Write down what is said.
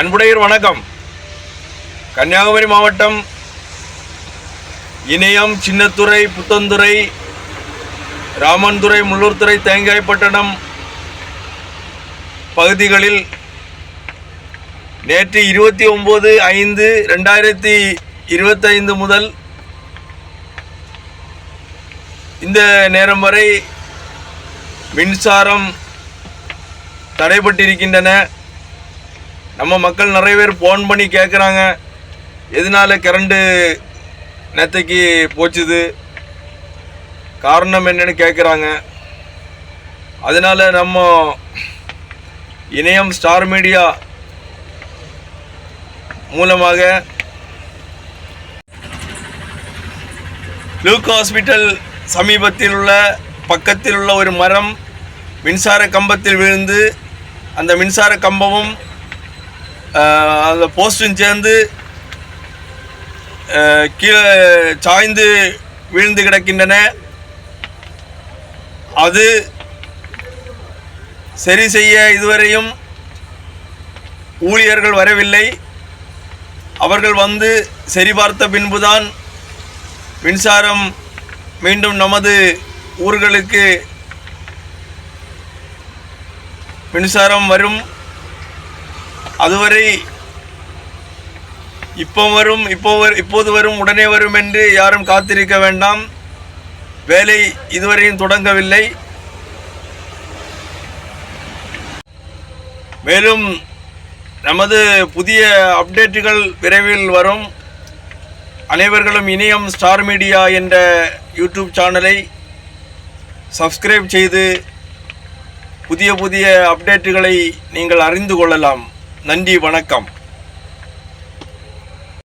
அன்புடையர் வணக்கம். கன்னியாகுமரி மாவட்டம் இணையம் சின்னத்துறை புத்தந்துறை ராமன்துறை முள்ளூர்துறை தேங்காய்பட்டணம் பகுதிகளில் நேற்று இருபத்தி ஒம்பது ஐந்து ரெண்டாயிரத்தி இருபத்தைந்து முதல் இந்த நேரம் வரை மின்சாரம் தடைப்பட்டிருக்கின்றன நம்ம மக்கள் நிறைய பேர் ஃபோன் பண்ணி கேட்குறாங்க எதனால கரண்ட்டு நேற்றைக்கு போச்சுது? காரணம் என்னன்னு கேட்குறாங்க அதனால் நம்ம இணையம் ஸ்டார் மீடியா மூலமாக லூக் ஹாஸ்பிட்டல் சமீபத்தில் உள்ள பக்கத்தில் உள்ள ஒரு மரம் மின்சார கம்பத்தில் விழுந்து அந்த மின்சார கம்பமும் அந்த போஸ்டும் சேர்ந்து கீழே சாய்ந்து விழுந்து கிடக்கின்றன. அது சரி செய்ய இதுவரையும் ஊழியர்கள் வரவில்லை. அவர்கள் வந்து சரிபார்த்த பின்புதான் மின்சாரம் மீண்டும் நமது ஊர்களுக்கு மின்சாரம் வரும். அதுவரை இப்போ வரும் இப்போ இப்போது வரும் உடனே வரும் என்று யாரும் காத்திருக்க வேண்டாம். வேலை இதுவரையும் தொடங்கவில்லை. மேலும் நமது புதிய அப்டேட்டுகள் விரைவில் வரும். அனைவர்களும் இணையம் ஸ்டார் மீடியா என்ற யூடியூப் சேனலை சப்ஸ்கிரைப் செய்து புதிய புதிய அப்டேட்டுகளை நீங்கள் அறிந்து கொள்ளலாம். நன்றி வணக்கம்.